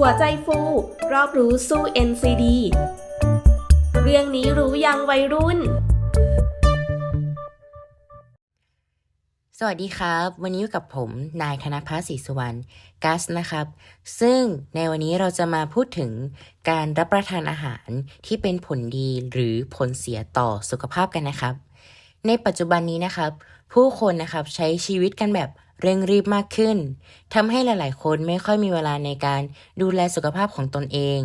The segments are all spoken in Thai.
หัวใจฟูรอบรู้สู้ NCD เรื่องนี้รู้ยังวัยรุ่น สวัสดีครับ วันนี้อยู่กับผมนายธนพัฒน์ศรีสุวรรณกัสนะครับ ซึ่งในวันนี้เราจะมาพูดถึงการรับประทานอาหารที่เป็นผลดีหรือผลเสียต่อสุขภาพกันนะครับ ในปัจจุบันนี้นะครับ ผู้คนนะครับใช้ชีวิตกันแบบ เร่งรีบมากขึ้นทำให้หลาย ๆ คนไม่ค่อยมีเวลาในการดูแลสุขภาพของตนเอง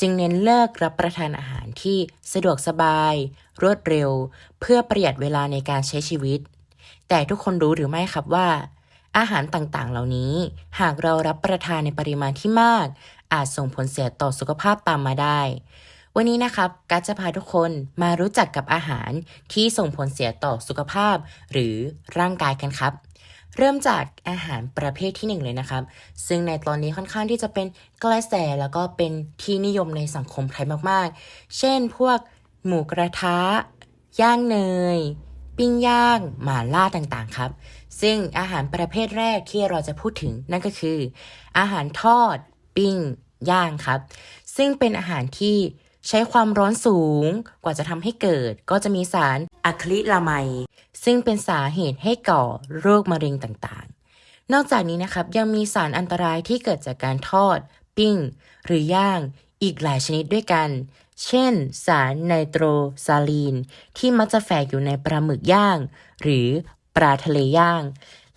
จึงเน้นเลิกรับประทานอาหารที่สะดวกสบาย รวดเร็ว เพื่อประหยัดเวลาในการใช้ชีวิต แต่ทุกคนรู้หรือไม่ครับว่า อาหารต่าง ๆ เหล่านี้ หากเรารับประทานในปริมาณที่มาก อาจส่งผลเสียต่อสุขภาพตามมาได้วันนี้นะครับกัจจะพาทุกคนมารู้จักกับอาหารที่ส่งผลเสียต่อสุขภาพ หรือร่างกายกันครับ เริ่มจากอาหารประเภทที่หนึ่งเลยนะครับ ซึ่งในตอนนี้ค่อนข้างที่จะเป็นกระแสแล้วก็เป็นที่นิยมในสังคมไทยมากๆ เช่นพวกหมูกระทะ ย่างเนย ปิ้งย่าง หม่าล่าต่างๆครับ ซึ่งอาหารประเภทแรกที่เราจะพูดถึงนั่นก็คือ อาหารทอด ปิ้ง ย่างครับ ซึ่งเป็นอาหารที่ใช้ความร้อนสูงกว่าจะทำให้เกิด ก็จะมีสารอะคริลาไมด์ ซึ่งเป็นสาเหตุให้ก่อโรคมะเร็งต่างๆ นอกจากนี้นะครับยังมีสารอันตรายที่เกิดจากการทอด ปิ้ง หรือย่างอีกหลายชนิดด้วยกัน เช่น สารไนโตรซาลีน ที่มักจะแฝงอยู่ในปลาหมึกย่าง หรือปลาทะเลย่าง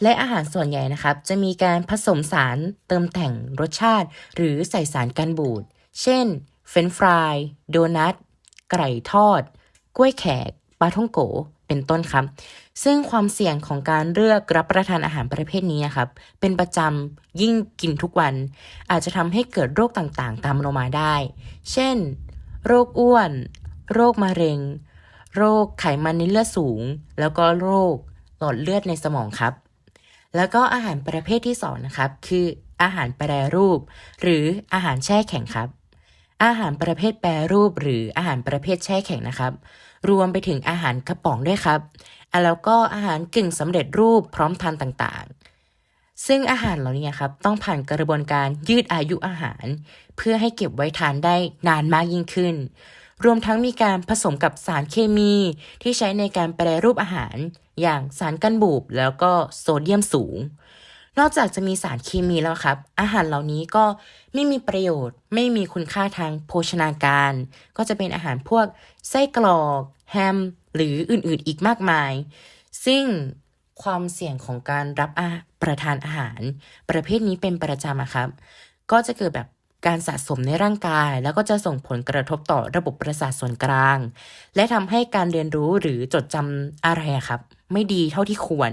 และอาหารส่วนใหญ่นะครับ จะมีการผสมสารเติมแต่งรสชาติ หรือใส่สารกันบูด เช่น เฟรนฟราย โดนัท ไก่ทอด กล้วยแขก ปลาท่องโก เป็นต้นครับ ซึ่งความเสี่ยงของการเลือกรับประทานอาหารประเภทนี้ครับ เป็นประจำยิ่งกินทุกวัน อาจจะทำให้เกิดโรคต่างๆ ตามลงมาได้ เช่น โรคอ้วน โรคมะเร็ง โรคไขมันในเลือดสูง แล้วก็โรคหลอดเลือดในสมองครับ แล้วก็อาหารประเภทที่สองนะครับ คืออาหารแปรรูป หรืออาหารแช่แข็งครับ อาหารประเภทแปรรูป หรืออาหารประเภทแช่แข็งนะครับ รวมไปถึงอาหารกระป๋องด้วยครับ แล้วก็อาหารกึ่งสำเร็จรูปพร้อมทานต่างๆ ซึ่งอาหารเหล่านี้ครับต้องผ่านกระบวนการยืดอายุอาหาร เพื่อให้เก็บไว้ทานได้นานมากยิ่งขึ้น รวมทั้งมีการผสมกับสารเคมีที่ใช้ในการแปรรูปอาหาร อย่างสารกันบูดแล้วก็โซเดียมสูงนอกจากจะมีสารเคมีแล้วครับ อาหารเหล่านี้ก็ไม่มีประโยชน์ ไม่มีคุณค่าทางโภชนาการ ก็จะเป็นอาหารพวกไส้กรอก แฮม หรืออื่นๆอีกมากมาย ซึ่งความเสี่ยงของการรับอาประทานอาหาร ประเภทนี้เป็นประจำอะครับ ก็จะเกิดแบบการสะสมในร่างกาย แล้วก็จะส่งผลกระทบต่อระบบประสาทส่วนกลาง และทำให้การเรียนรู้หรือจดจำอะไรครับ ไม่ดีเท่าที่ควร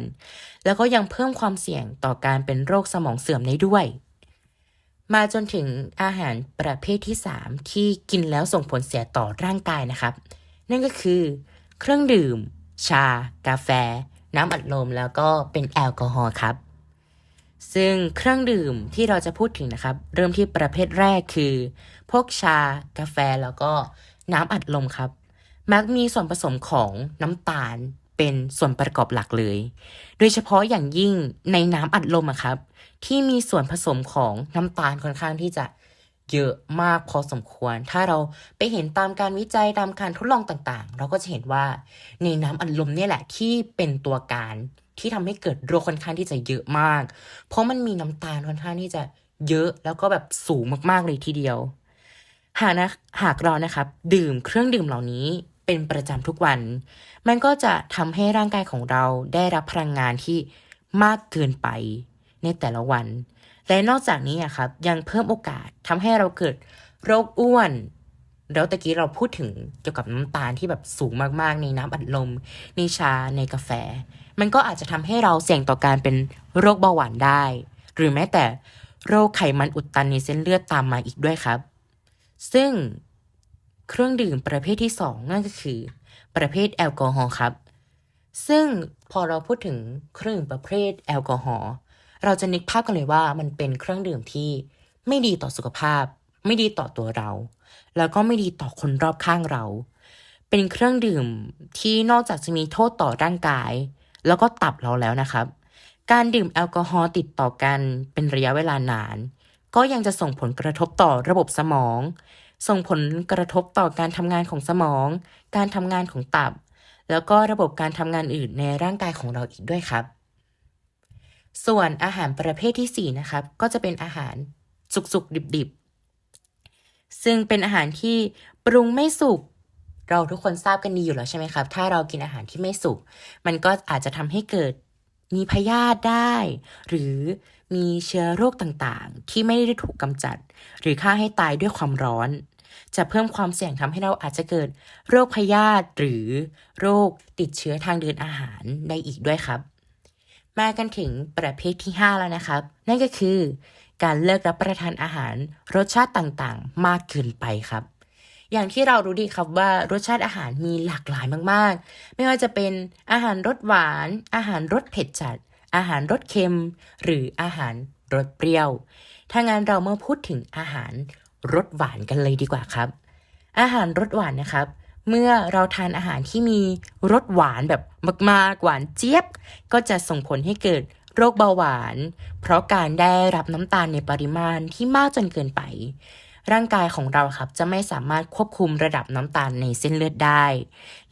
แล้วก็ยังเพิ่มความเสี่ยงต่อการเป็นโรคสมองเสื่อมได้ด้วย มาจนถึงอาหารประเภทที่ 3 ที่กินแล้วส่งผลเสียต่อร่างกายนะครับ นั่นก็คือ เครื่องดื่ม ชา กาแฟ น้ำอัดลมแล้วก็เป็นแอลกอฮอล์ครับ ซึ่งเครื่องดื่มที่เราจะพูดถึงนะครับ เริ่มที่ประเภทแรกคือ พวกชา กาแฟแล้วก็น้ำอัดลมครับ มักมีส่วนผสมของน้ำตาลเป็นส่วนประกอบหลักเลย โดยเฉพาะอย่างยิ่งในน้ำอัดลมอะครับ ที่มีส่วนผสมของน้ำตาลค่อนข้างที่จะ เยอะมากพอสมควร ถ้าเราไปเห็นตามการวิจัยตามการทดลองต่างๆ เราก็จะเห็นว่าในน้ำอัดลมเนี่ยแหละที่เป็นตัวการที่ทำให้เกิดโรคค่อนข้างที่จะเยอะมาก เพราะมันมีน้ำตาลค่อนข้างที่จะเยอะแล้วก็แบบสูงมากๆเลยทีเดียว หากนะหากเรานะครับ ดื่มเครื่องดื่มเหล่านี้เป็นประจำทุกวัน มันก็จะทำให้ร่างกายของเราได้รับพลังงานที่มากเกินไปในแต่ละวัน และนอกจากนี้อะครับยังเพิ่มโอกาสทำให้เราเกิดโรคอ้วน แล้วตะกี้เราพูดถึงเกี่ยวกับน้ำตาลที่แบบสูงมากๆ ในน้ำอัดลม ในชาในกาแฟ มันก็อาจจะทำให้เราเสี่ยงต่อการเป็นโรคเบาหวานได้ หรือแม้แต่โรคไขมันอุดตันในเส้นเลือดตามมาอีกด้วยครับ ซึ่งเครื่องดื่มประเภทที่สองนั่นก็คือ ประเภทแอลกอฮอล์ครับ ซึ่งพอเราพูดถึงเครื่องดื่มประเภทแอลกอฮอล์ เราจะนึกภาพกันเลยว่ามันเป็นเครื่องดื่มที่ไม่ดีต่อสุขภาพ ไม่ดีต่อตัวเรา แล้วก็ไม่ดีต่อคนรอบข้างเรา เป็นเครื่องดื่มที่นอกจากจะมีโทษต่อร่างกาย แล้วก็ตับเราแล้วนะครับ การดื่มแอลกอฮอล์ติดต่อกันเป็นระยะเวลานาน ก็ยังจะส่งผลกระทบต่อระบบสมอง ส่งผลกระทบต่อการทำงานของสมอง การทำงานของตับ แล้วก็ระบบการทำงานอื่นในร่างกายของเราอีกด้วยครับ ส่วนอาหารประเภทที่ 4 นะครับ ก็จะเป็นอาหารสุกๆ ดิบๆ ซึ่งเป็นอาหารที่ปรุงไม่สุก เราทุกคนทราบกันดีอยู่แล้วใช่ไหมครับ ถ้าเรากินอาหารที่ไม่สุก มันก็อาจจะทำให้เกิดมีพยาธิได้ หรือมีเชื้อโรคต่างๆ ที่ไม่ได้ถูกกำจัด หรือฆ่าให้ตายด้วยความร้อน จะเพิ่มความเสี่ยงทำให้เราอาจจะเกิดโรคพยาธิหรือโรคติดเชื้อทางเดินอาหารได้อีกด้วยครับ มากันถึงประเภทที่ 5 แล้วนะครับ นั่นก็คือ การเลิกรับประทานอาหารรสชาติต่างๆ มากเกินไปครับ อย่างที่เรารู้ดีครับว่ารสชาติอาหารมีหลากหลายมากๆ ไม่ว่าจะเป็นอาหารรสหวาน อาหารรสเผ็ดจัด อาหารรสเค็ม หรืออาหารรสเปรี้ยว ถ้างั้นเรามาพูดถึงอาหารรสหวานกันเลยดีกว่าครับ อาหารรสหวานนะครับ เมื่อเราทานอาหารที่มีรสหวานแบบมากๆหวานเจี๊ยบ ก็จะส่งผลให้เกิดโรคเบาหวาน เพราะการได้รับน้ำตาลในปริมาณที่มากจนเกินไป ร่างกายของเราครับจะไม่สามารถควบคุมระดับน้ำตาลในเส้นเลือดได้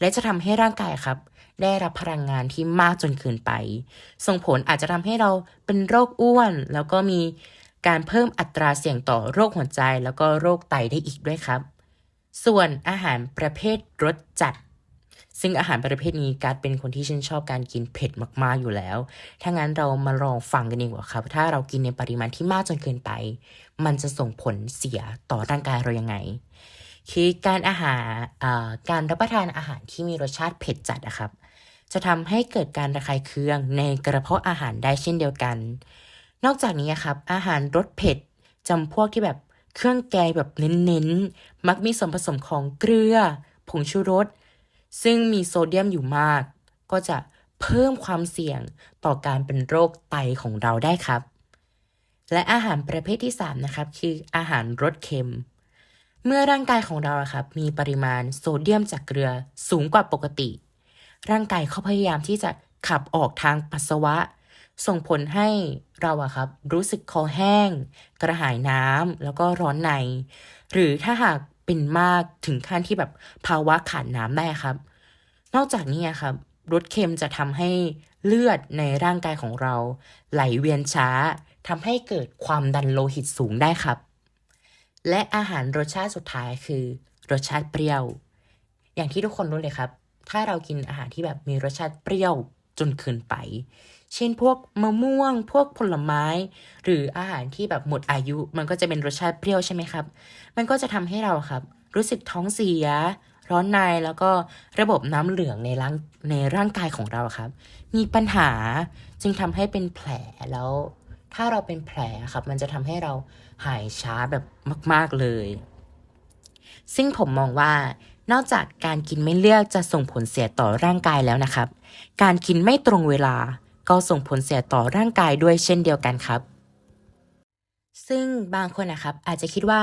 และจะทำให้ร่างกายครับ ได้รับพลังงานที่มากจนเกินไป ส่งผลอาจจะทำให้เราเป็นโรคอ้วน แล้วก็มีการเพิ่มอัตราเสี่ยงต่อโรคหัวใจ แล้วก็โรคไตได้อีกด้วยครับ ส่วนอาหารประเภทรสจัด ซึ่งอาหารประเภทนี้การเป็นคนที่ชื่นชอบการกินเผ็ดมากๆอยู่แล้ว ถ้างั้นเรามาลองฟังกันดีกว่าครับ ถ้าเรากินในปริมาณที่มากจนเกินไป มันจะส่งผลเสียต่อร่างกายเรายังไง คือการอาหารการรับประทานอาหารที่มีรสชาติเผ็ดจัดนะครับ จะทำให้เกิดการระคายเคืองในกระเพาะอาหารได้เช่นเดียวกัน นอกจากนี้ครับอาหารรสเผ็ดจำพวกที่แบบ เครื่องแกงแบบเน้นๆ มักมีส่วนผสมของเกลือ ผงชูรส ซึ่งมีโซเดียมอยู่มาก ก็จะเพิ่มความเสี่ยงต่อการเป็นโรคไตของเราได้ครับ และอาหารประเภทที่ 3 นะครับ คืออาหารรสเค็ม เมื่อร่างกายของเราครับมีปริมาณโซเดียมจากเกลือสูงกว่าปกติ ร่างกายเขาพยายามที่จะขับออกทางปัสสาวะ ส่งผลให้เราอะครับ รู้สึกคอแห้ง กระหายน้ำแล้วก็ร้อนใน หรือถ้าหากเป็นมากถึงขั้นที่แบบภาวะขาดน้ำได้ครับ นอกจากนี้ครับรสเค็มจะทำให้เลือดในร่างกายของเรา ไหลเวียนช้าทำให้เกิดความดันโลหิตสูงได้ครับ และอาหารรสชาติสุดท้ายคือ รสชาติเปรี้ยว อย่างที่ทุกคนรู้เลยครับ ถ้าเรากินอาหารที่แบบมีรสชาติเปรี้ยวจนเกินไป เช่นพวกมะม่วง พวกผลไม้ หรืออาหารที่แบบหมดอายุ มันก็จะเป็นรสชาติเปรี้ยวใช่ไหมครับ มันก็จะทำให้เราครับ รู้สึกท้องเสีย ร้อนในแล้วก็ระบบน้ำเหลืองในร่างในร่างกายของเราครับ มีปัญหาจึงทำให้เป็นแผลแล้ว ถ้าเราเป็นแผลครับ มันจะทำให้เราหายช้าแบบมาก ๆเลย ซึ่งผมมองว่านอกจากการกินไม่เลือกจะส่งผลเสียต่อร่างกายแล้วนะครับ การกินไม่ตรงเวลา ก็ส่งผลเสียต่อร่างกายด้วยเช่นเดียวกันครับ ซึ่งบางคนนะครับอาจจะคิดว่า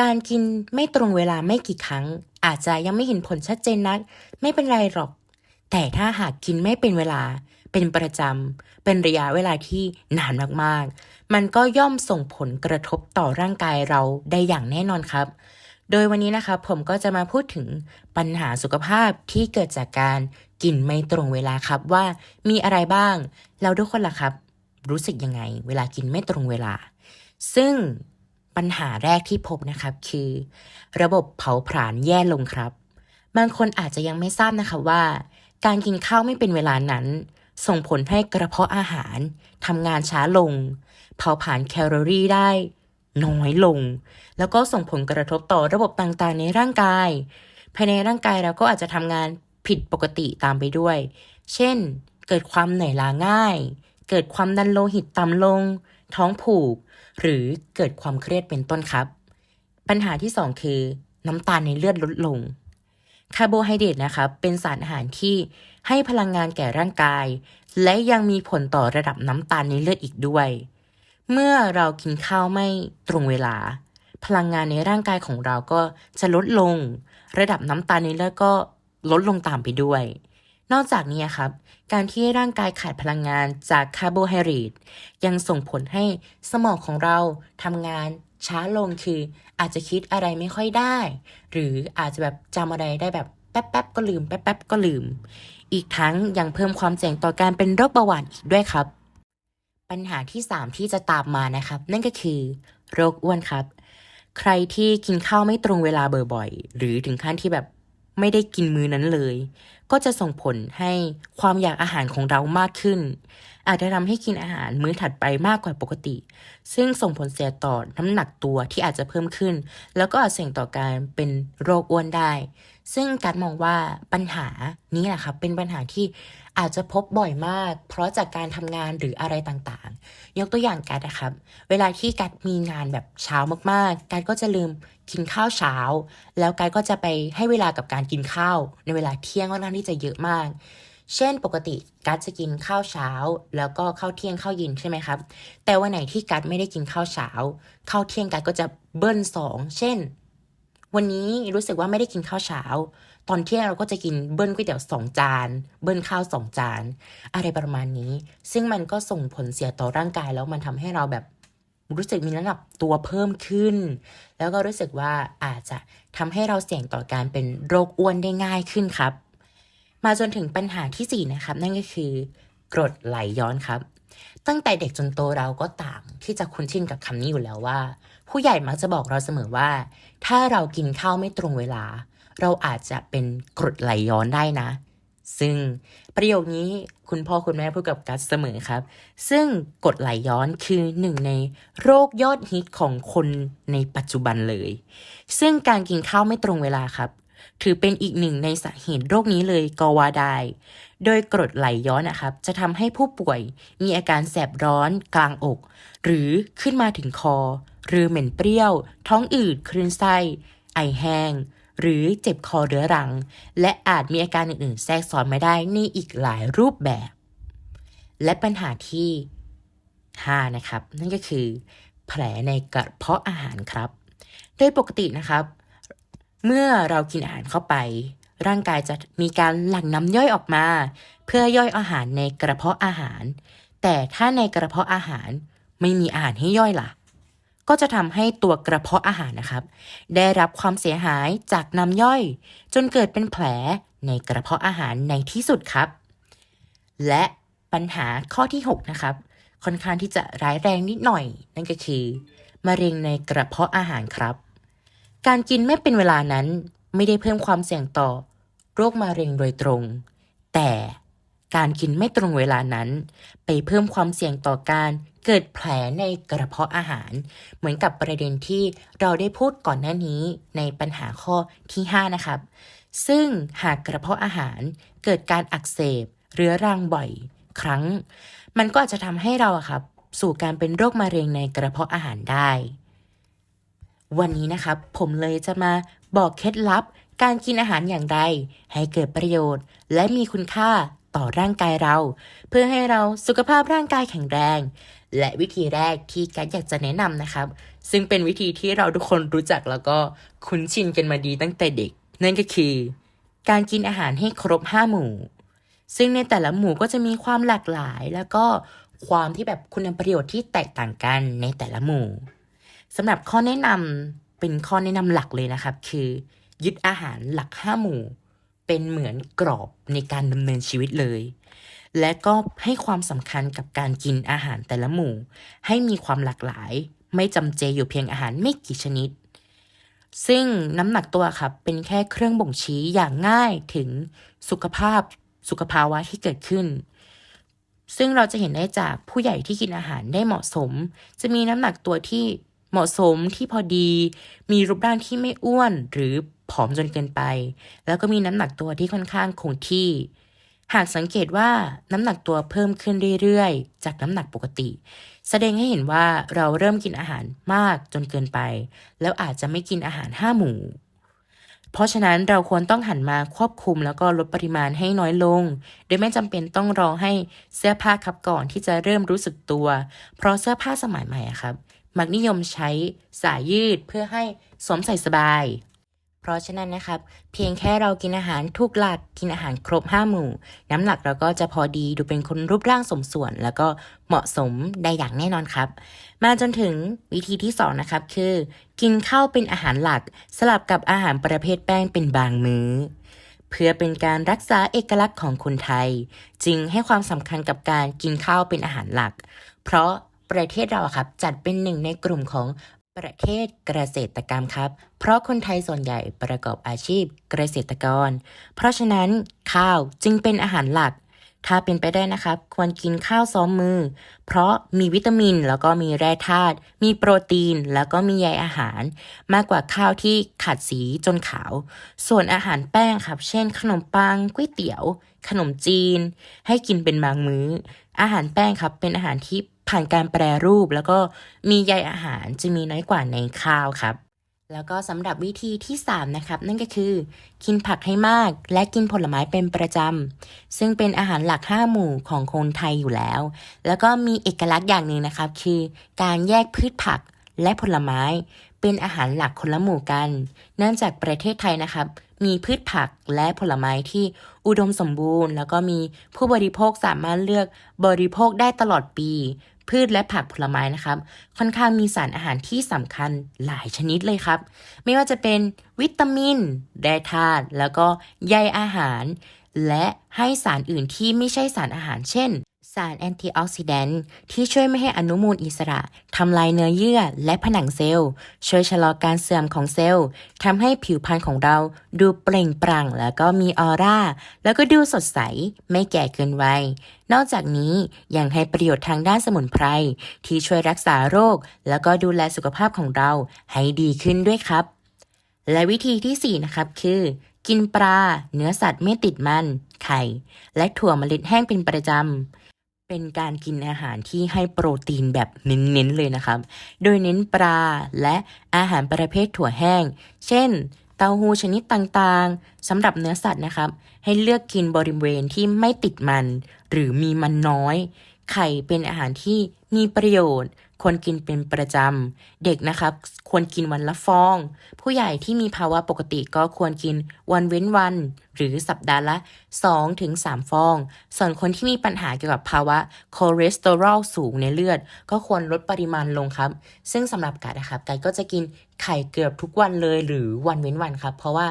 การกินไม่ตรงเวลาไม่กี่ครั้ง อาจจะยังไม่เห็นผลชัดเจนนัก ไม่เป็นไรหรอก แต่ถ้าหากกินไม่เป็นเวลา เป็นประจำ เป็นระยะเวลาที่นานมากๆ มันก็ย่อมส่งผลกระทบต่อร่างกายเราได้อย่างแน่นอนครับ โดยวันนี้นะครับผมก็จะมาพูดถึงปัญหาสุขภาพที่เกิดจากการ กินไม่ตรงเวลาครับว่ามีอะไรบ้าง แล้วทุกคนล่ะครับ รู้สึกยังไง เวลากินไม่ตรงเวลา ซึ่งปัญหาแรกที่พบนะครับคือ ระบบเผาผลาญแย่ลงครับ บางคนอาจจะยังไม่ทราบนะคะว่า การกินข้าวไม่เป็นเวลานั้น ส่งผลให้กระเพาะอาหารทำงานช้าลง เผาผลาญแคลอรี่ได้น้อยลง แล้วก็ส่งผลกระทบต่อระบบต่างๆ ในร่างกาย ภายในร่างกายเราก็อาจจะทำงาน ผิดปกติตามไปด้วย เช่น เกิดความเหนื่อยล้าง่าย เกิดความดันโลหิตต่ำลง ท้องผูก หรือเกิดความเครียดเป็นต้นครับ ปัญหาที่สองคือ น้ำตาลในเลือดลดลงคาร์โบไฮเดรตนะครับเป็นสารอาหารที่ให้พลังงานแก่ร่างกาย และยังมีผลต่อระดับน้ำตาลในเลือดอีกด้วย เมื่อเรากินข้าวไม่ตรงเวลา พลังงานในร่างกายของเราก็จะลดลง ระดับน้ำตาลในเลือดก็ ลดลงตามไปด้วย นอกจากนี้ครับ การที่ร่างกายขาดพลังงานจากคาร์โบไฮเดรตยังส่งผลให้สมองของเราทำงานช้าลงคืออาจจะคิดอะไรไม่ค่อยได้ หรืออาจจะแบบจำอะไรได้แบบแป๊บๆก็ลืมแป๊บๆก็ลืม อีกทั้งยังเพิ่มความเสี่ยงต่อการเป็นโรคเบาหวานอีกด้วยครับ ปัญหาที่ 3 ที่จะตามมานะครับ นั่นก็คือ โรคอ้วนครับ ใครที่กินข้าวไม่ตรงเวลาบ่อยๆหรือถึงขั้นที่แบบ ไม่ได้กินมื้อนั้นเลย ก็จะส่งผลให้ความอยากอาหารของเรามากขึ้น อาจจะทำให้กินอาหารมื้อถัดไปมากกว่าปกติ ซึ่งส่งผลเสียต่อน้ำหนักตัวที่อาจจะเพิ่มขึ้น แล้วก็อาจเสี่ยงต่อการเป็นโรคอ้วนได้ ซึ่งการมองว่าปัญหานี้แหละครับเป็นปัญหาที่อาจจะพบบ่อยมาก เพราะจากการทำงานหรืออะไรต่างๆ ยกตัวอย่างการนะครับ เวลาที่การมีงานแบบเช้ามากๆ การก็จะลืมกินข้าวเช้า แล้วการก็จะไปให้เวลากับการกินข้าว ในเวลาเที่ยงค่อนข้างที่จะเยอะมาก เช่นปกติการจะกินข้าวเช้า แล้วก็ข้าวเที่ยงข้าวเย็นใช่ไหมครับแต่วันไหนที่กัดไม่ได้กินข้าวเช้าข้าวเที่ยงกัดก็จะเบิ้ลสองเช่น วันนี้รู้สึกว่าไม่ได้กินข้าวเช้า ตอนเที่ยงเราก็จะกินเบิ้ลก๋วยเตี๋ยวสองจาน เบิ้ลข้าวสองจาน อะไรประมาณนี้ ซึ่งมันก็ส่งผลเสียต่อร่างกายแล้วมันทำให้เราแบบรู้สึกมีน้ำหนักตัวเพิ่มขึ้น แล้วก็รู้สึกว่าอาจจะทำให้เราเสี่ยงต่อการเป็นโรคอ้วนได้ง่ายขึ้นครับ มาจนถึงปัญหาที่4นะครับนั่นก็คือกรดไหลย้อนครับ ตั้งแต่เด็กจนโตเราก็ต่างที่จะคุ้นชินกับคำนี้อยู่แล้วว่า ผู้ใหญ่มักจะบอกเราเสมอว่า ถ้าเรากินข้าวไม่ตรงเวลา เราอาจจะเป็นกรดไหลย้อนได้นะ ซึ่งประโยคนี้คุณพ่อคุณแม่พูดกับกัสเสมอครับ ซึ่งกรดไหลย้อนคือหนึ่งในโรคยอดฮิตของคนในปัจจุบันเลย ซึ่งการกินข้าวไม่ตรงเวลาครับ ถือเป็นอีกหนึ่งในสาเหตุโรคนี้เลยก็ว่าได้ โดยกรดไหลย้อนนะครับ จะทำให้ผู้ป่วยมีอาการแสบร้อนกลางอก หรือขึ้นมาถึงคอ หรือเหม็นเปรี้ยว ท้องอืดคลื่นไส้ ไอแห้ง หรือเจ็บคอเรื้อรัง และอาจมีอาการอื่นๆ แทรกซ้อนมาได้ในอีกหลายรูปแบบ และปัญหาที่ 5 นะครับ นั่นก็คือ แผลในกระเพาะอาหารครับ โดยปกตินะครับ เมื่อเรากินอาหารเข้าไป ร่างกายจะมีการหลั่งน้ำย่อยออกมา เพื่อย่อยอาหารในกระเพาะอาหาร แต่ถ้าในกระเพาะอาหารไม่มีอาหารให้ย่อยล่ะ ก็จะทำให้ตัวกระเพาะอาหารนะครับ ได้รับความเสียหายจากน้ำย่อย จนเกิดเป็นแผลในกระเพาะอาหารในที่สุดครับ และปัญหาข้อที่ 6 นะครับ ค่อนข้างที่จะร้ายแรงนิดหน่อย นั่นก็คือมะเร็งในกระเพาะอาหารครับ การกินไม่เป็นเวลานั้น ไม่ได้เพิ่มความเสี่ยงต่อ โรคมะเร็งโดยตรง แต่การกินไม่ตรงเวลานั้น ไปเพิ่มความเสี่ยงต่อการเกิดแผลในกระเพาะอาหาร เหมือนกับประเด็นที่เราได้พูดก่อนหน้านี้ในปัญหาข้อที่ 5 นะครับ ซึ่งหากกระเพาะอาหารเกิดการอักเสบเรื้อรังบ่อยครั้ง มันก็อาจจะทำให้เราครับ สู่การเป็นโรคมะเร็งในกระเพาะอาหารได้ วันนี้นะครับ ผมเลยจะมา บอกเคล็ดลับการกินอาหารอย่างไรให้เกิดประโยชน์ และมีคุณค่าต่อร่างกายเรา เพื่อให้เราสุขภาพร่างกายแข็งแรง และวิธีแรกที่กัดอยากจะแนะนำนะครับ ซึ่งเป็นวิธีที่เราทุกคนรู้จักแล้วก็คุ้นชินกันมาดีตั้งแต่เด็ก นั่นก็คือ การกินอาหารให้ครบห้าหมู่ ซึ่งในแต่ละหมู่ก็จะมีความหลากหลาย แล้วก็ความที่แบบคุณประโยชน์ที่แตกต่างกันในแต่ละหมู่สำหรับข้อแนะนำ เป็นข้อแนะนำหลักเลยนะครับ คือ ยึดอาหารหลักห้าหมู่ เป็นเหมือนกรอบในการดำเนินชีวิตเลย และก็ให้ความสำคัญกับการกินอาหารแต่ละหมู่ ให้มีความหลากหลาย ไม่จำเจอยู่เพียงอาหารไม่กี่ชนิด ซึ่งน้ำหนักตัวครับเป็นแค่เครื่องบ่งชี้อย่างง่ายถึงสุขภาพสุขภาวะที่เกิดขึ้น ซึ่งเราจะเห็นได้จากผู้ใหญ่ที่กินอาหารได้เหมาะสม จะมีน้ำหนักตัวที่ เหมาะสมที่พอดี มีรูปร่างที่ไม่อ้วนหรือผอมจนเกินไป แล้วก็มีน้ำหนักตัวที่ค่อนข้างคงที่ หากสังเกตว่าน้ำหนักตัวเพิ่มขึ้นเรื่อยๆ จากน้ำหนักปกติ แสดงให้เห็นว่าเราเริ่มกินอาหารมากจนเกินไป แล้วอาจจะไม่กินอาหารห้าหมู่เพราะฉะนั้นเราควรต้องหันมาควบคุมแล้วก็ลดปริมาณให้น้อยลง โดยไม่จำเป็นต้องรอให้เสื้อผ้าคับก่อนที่จะเริ่มรู้สึกตัว เพราะเสื้อผ้าสมัยใหม่ครับ มักนิยมใช้สายยืดเพื่อให้สวมใส่สบาย เพราะฉะนั้นนะครับ เพียงแค่เรากินอาหารถูกหลักกินอาหารครบห้าหมู่ น้ำหนักเราก็จะพอดีดูเป็นคนรูปร่างสมส่วน แล้วก็เหมาะสมได้อย่างแน่นอนครับ มาจนถึงวิธีที่สองนะครับคือ กินข้าวเป็นอาหารหลัก สลับกับอาหารประเภทแป้งเป็นบางมื้อเพื่อเป็นการรักษาเอกลักษณ์ของคนไทย จึงให้ความสำคัญกับการกินข้าวเป็นอาหารหลัก เพราะ ประเทศเราครับจัดเป็นหนึ่งในกลุ่มของประเทศเกษตรกรรมครับ เพราะคนไทยส่วนใหญ่ประกอบอาชีพเกษตรกร เพราะฉะนั้นข้าวจึงเป็นอาหารหลัก ถ้าเป็นไปได้นะครับ ควรกินข้าวซ้อมมือ เพราะมีวิตามิน แล้วก็มีแร่ธาตุ มีโปรตีน แล้วก็มีใยอาหาร มากกว่าข้าวที่ขัดสีจนขาว ส่วนอาหารแป้งครับ เช่น ขนมปัง ก๋วยเตี๋ยว ขนมจีน ให้กินเป็นบางมื้อ อาหารแป้งครับเป็นอาหารที่ผ่านการแปรรูป แล้วก็มีใยอาหารจะมีน้อยกว่าในข้าวครับ แล้วก็สำหรับวิธีที่ 3 นะครับ นั่นก็คือ กินผักให้มากและกินผลไม้เป็นประจำ ซึ่งเป็นอาหารหลัก 5 หมู่ของคนไทยอยู่แล้ว แล้วก็มีเอกลักษณ์อย่างหนึ่งนะครับ คือการแยกพืชผักและผลไม้ เป็นอาหารหลักคนละหมู่กัน เนื่องจากประเทศไทยนะครับ มีพืชผักและผลไม้ที่อุดมสมบูรณ์ แล้วก็มีผู้บริโภคสามารถเลือกบริโภคได้ตลอดปี พืชและผักผลไม้นะครับ ค่อนข้างมีสารอาหารที่สำคัญหลายชนิดเลยครับ ไม่ว่าจะเป็นวิตามินแร่ธาตุแล้วก็ใยอาหาร และให้สารอื่นที่ไม่ใช่สารอาหารเช่น สารแอนตี้ออกซิแดนต์ที่ช่วยไม่ให้อนุมูลอิสระทำลายเนื้อเยื่อและผนังเซลล์ ช่วยชะลอการเสื่อมของเซลล์ทำให้ผิวพรรณของเราดูเปล่งปลั่งแล้วก็มีออร่า แล้วก็ดูสดใสไม่แก่เกินวัย นอกจากนี้ยังให้ประโยชน์ทางด้านสมุนไพร ที่ช่วยรักษาโรค แล้วก็ดูแลสุขภาพของเราให้ดีขึ้นด้วยครับ และวิธีที่ 4 นะครับคือกินปลา เนื้อสัตว์ไม่ติดมัน ไข่ และถั่วเมล็ดแห้งเป็นประจำ เป็นการกินอาหารที่ให้โปรตีนแบบเน้นๆเลยนะครับ โดยเน้นปลาและอาหารประเภทถั่วแห้ง เช่น เต้าหู้ชนิดต่างๆสำหรับเนื้อสัตว์นะครับ ให้เลือกกินบริเวณที่ไม่ติดมัน หรือมีมันน้อย ไข่เป็นอาหารที่มีประโยชน์ ควรกินเป็นประจำ เด็กนะครับ ควรกินวันละฟอง ผู้ใหญ่ที่มีภาวะปกติก็ควรกินวันเว้นวัน หรือสัปดาห์ละ2-3ถึง3ฟอง ส่วนคนที่มีปัญหาเกี่ยวกับภาวะคอเลสเตอรอลสูงในเลือด ก็ควรลดปริมาณลงครับ ซึ่งสำหรับกาดนะครับกาดก็จะกิน ไข่เกือบทุกวันเลยหรือวันเว้นวันครับ เพราะว่า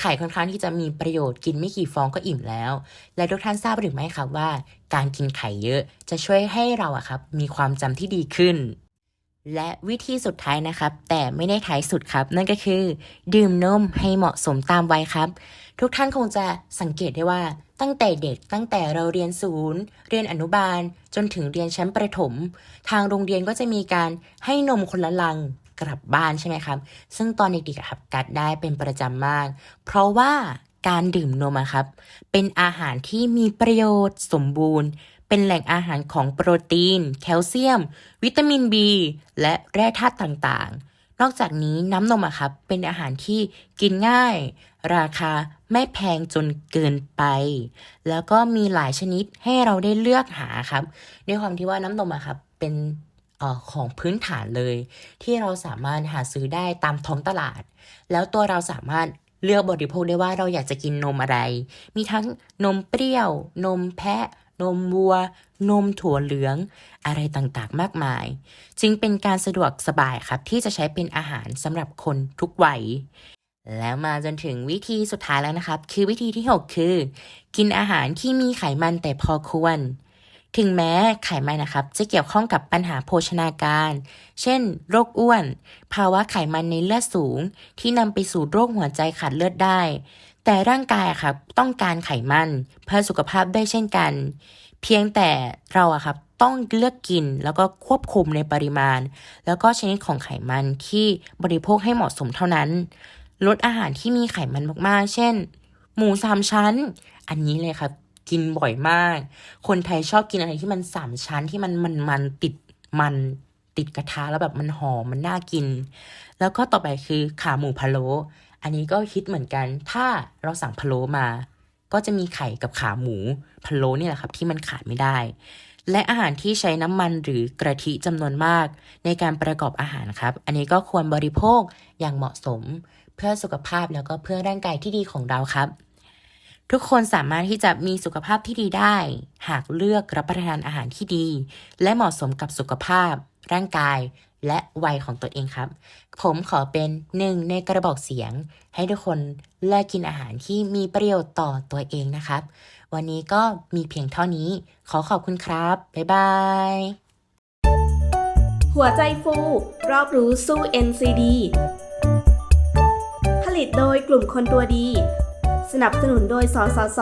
ไข่ค่อนข้างที่จะมีประโยชน์กินไม่กี่ฟองก็อิ่มแล้ว และทุกท่านทราบหรือไม่ครับว่า การกินไข่เยอะจะช่วยให้เราอะครับมีความจำที่ดีขึ้น และวิธีสุดท้ายนะครับ แต่ไม่ได้ท้ายสุดครับ นั่นก็คือ ดื่มนมให้เหมาะสมตามวัยครับ ทุกท่านคงจะสังเกตได้ว่าตั้งแต่เด็กตั้งแต่เราเรียนศูนย์ เรียนอนุบาล จนถึงเรียนชั้นประถม ทางโรงเรียนก็จะมีการให้นมคนละลัง กลับบ้านใช่ไหมครับ ซึ่งตอนเด็กๆครับกัดได้เป็นประจำมาก เพราะว่าการดื่มนมครับ เป็นอาหารที่มีประโยชน์สมบูรณ์ เป็นแหล่งอาหารของโปรตีน แคลเซียม วิตามิน B และแร่ธาตุต่างๆ นอกจากนี้น้ำนมครับ เป็นอาหารที่กินง่าย ราคาไม่แพงจนเกินไป แล้วก็มีหลายชนิดให้เราได้เลือกหาครับ ด้วยความที่ว่าน้ำนมครับเป็น อของพื้นฐานเลย ที่เราสามารถหาซื้อได้ตามท้องตลาด แล้วตัวเราสามารถเลือกบริโภคได้ว่าเราอยากจะกินนมอะไร มีทั้งนมเปรี้ยว นมแพะ นมวัว นมถั่วเหลือง อะไรต่างๆ มากมาย จึงเป็นการสะดวกสบายครับ ที่จะใช้เป็นอาหารสำหรับคนทุกวัย แล้วมาจนถึงวิธีสุดท้ายแล้วนะครับ คือวิธีที่ 6 คือ กินอาหารที่มีไขมันแต่พอควร ถึงแม้ไขมันนะครับ จะเกี่ยวข้องกับปัญหาโภชนาการ เช่น โรคอ้วน ภาวะไขมันในเลือดสูง ที่นำไปสู่โรคหัวใจขาดเลือดได้ แต่ร่างกายครับต้องการไขมันเพื่อสุขภาพได้เช่นกัน เพียงแต่เราอะครับต้องเลือกกินแล้วก็ควบคุมในปริมาณ แล้วก็ชนิดของไขมันที่บริโภคให้เหมาะสมเท่านั้น ลดอาหารที่มีไขมันมากๆ เช่น หมูสามชั้น อันนี้เลยครับ กินบ่อยมาก คนไทยชอบกินอะไรที่มันสามชั้นที่มันมันมันติดมันติดกระทะแล้วแบบมันหอมมันน่ากิน แล้วก็ต่อไปคือขาหมูพะโล้อันนี้ก็คิดเหมือนกัน ถ้าเราสั่งพะโล้มา ก็จะมีไข่กับขาหมูพะโล้นี่แหละครับที่มันขาดไม่ได้ และอาหารที่ใช้น้ำมันหรือกระทิจำนวนมาก ในการประกอบอาหารครับ อันนี้ก็ควรบริโภคอย่างเหมาะสม เพื่อสุขภาพแล้วก็เพื่อร่างกายที่ดีของเราครับ ทุกคนสามารถที่จะมีสุขภาพที่ดีได้ หากเลือกรับประทานอาหารที่ดี และเหมาะสมกับสุขภาพ ร่างกาย และวัยของตัวเองครับ ผมขอเป็นหนึ่งในกระบอกเสียง ให้ทุกคนเลือกกินอาหารที่มีประโยชน์ต่อตัวเองนะครับ วันนี้ก็มีเพียงเท่านี้ ขอขอบคุณครับ บ๊ายบาย หัวใจฟู รอบรู้สู้ NCD ผลิตโดยกลุ่มคนตัวดี สนับสนุนโดย สสส